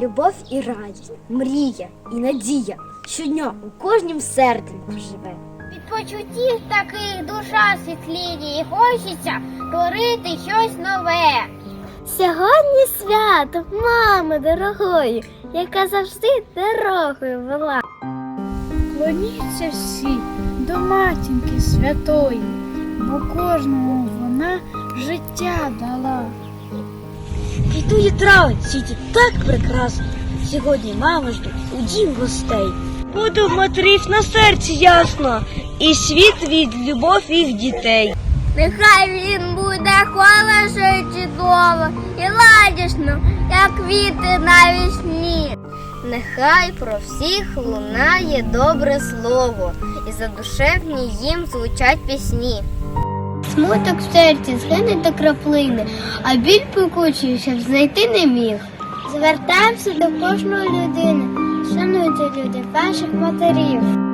любов і радість, мрія і надія. Щодня у кожнім серденьку живе. Від почуттів таких душа світліє і хочеться творити щось нове. Сьогодні свято мами дорогої, яка завжди дорогою вела. Клоніться всі до матінки святої, бо кожному вона життя дала. Квітує травень, світі так прекрасно. Сьогодні мами ждуть у дім гостей. Буде в матерів на серці ясно, і світ від любов їх дітей. Нехай він буде хорошо і чудово і ладішно, як квіти навесні. Нехай про всіх лунає добре слово, і задушевні їм звучать пісні. Смуток в серці згине до краплини, а біль пекучий, щоб знайти не міг. Звертаємося до кожної людини. Шануйте люди ваших матерів.